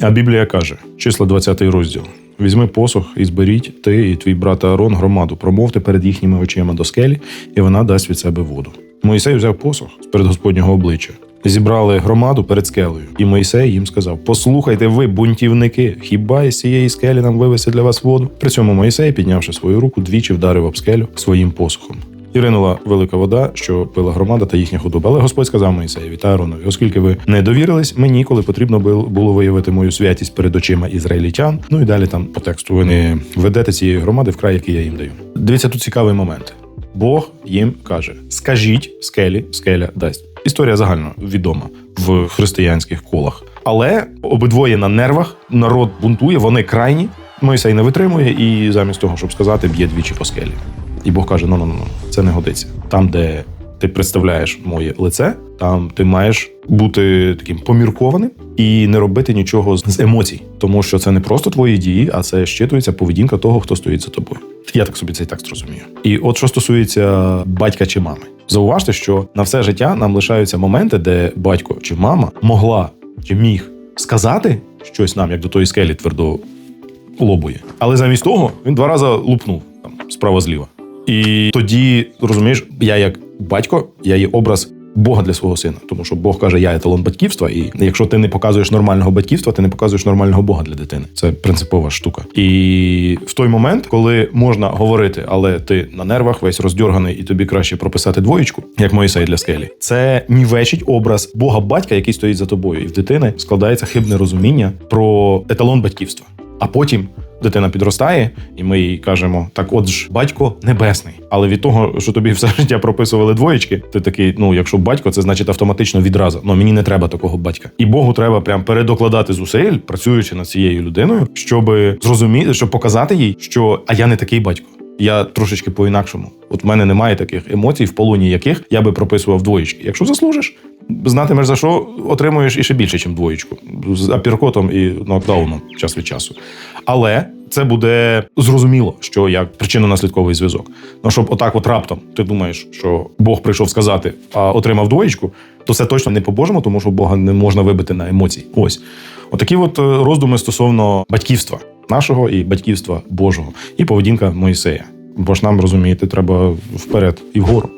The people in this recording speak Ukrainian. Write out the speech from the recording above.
А Біблія каже, числа 20 розділ. Візьми посох і зберіть ти і твій брат Аарон громаду, промовте перед їхніми очима до скелі, і вона дасть від себе воду. Моїсей взяв посох з перед Господнього обличчя. Зібрали громаду перед скелею, і Моїсей їм сказав: Послухайте, ви, бунтівники, хіба із цієї скелі нам вивести для вас воду? При цьому Моїсей, піднявши свою руку, двічі вдарив об скелю своїм посохом. І ринула велика вода, що пила громада та їхня худоба. Але Господь сказав Моїсеєві та Ааронові, оскільки ви не довірились мені, коли потрібно було виявити мою святість перед очима ізраїльтян. Ну і далі там по тексту ви не ведете цієї громади в край, який я їм даю. Дивіться, тут цікавий момент. Бог їм каже: скажіть скелі, скеля дасть. Історія загально відома в християнських колах. Але обидвоє на нервах, народ бунтує, вони крайні. Мойсей не витримує і замість того, щоб сказати, б'є двічі по скелі. І Бог каже: ну ну ну це не годиться. Там, де ти представляєш моє лице, там ти маєш бути таким поміркованим і не робити нічого з емоцій, тому що це не просто твої дії, а це щитується поведінка того, хто стоїть за тобою. Я так собі цей текст розумію. І от що стосується батька чи мами, зауважте, що на все життя нам лишаються моменти, де батько чи мама могла чи міг сказати щось нам, як до тої скелі твердо лобує. Але замість того він два рази лупнув там справа зліва. І тоді розумієш, я як батько, я є образ Бога для свого сина, тому що Бог каже, я еталон батьківства, і якщо ти не показуєш нормального батьківства, ти не показуєш нормального Бога для дитини. Це принципова штука. І в той момент, коли можна говорити, але ти на нервах весь роздьорганий, і тобі краще прописати двоєчку, як Моїсей для скелі, це нівечить образ Бога батька, який стоїть за тобою, і в дитини складається хибне розуміння про еталон батьківства. А потім дитина підростає, і ми їй кажемо: так, от ж батько небесний. Але від того, що тобі все життя прописували двоєчки, ти такий, ну якщо батько, це значить автоматично відразу. Ну мені не треба такого батька. І Богу треба прям передокладати зусиль, працюючи над цією людиною, щоб зрозуміти, щоб показати їй, що а я не такий батько. Я трошечки по-інакшому. От в мене немає таких емоцій, в полоні яких я би прописував двоєчки. Якщо заслужиш, знатимеш за що отримуєш і ще більше, ніж двоєчку. З апіркотом і нокдауном час від часу. Але це буде зрозуміло, що як причинно-наслідковий зв'язок. Ну щоб отак, от раптом ти думаєш, що Бог прийшов сказати, а отримав двоєчку, то це точно не по-божому, тому що Бога не можна вибити на емоції. Ось отакі от е, роздуми стосовно батьківства нашого і батьківства Божого, і поведінка Моїсея. Бо ж нам розумієте, треба вперед і вгору.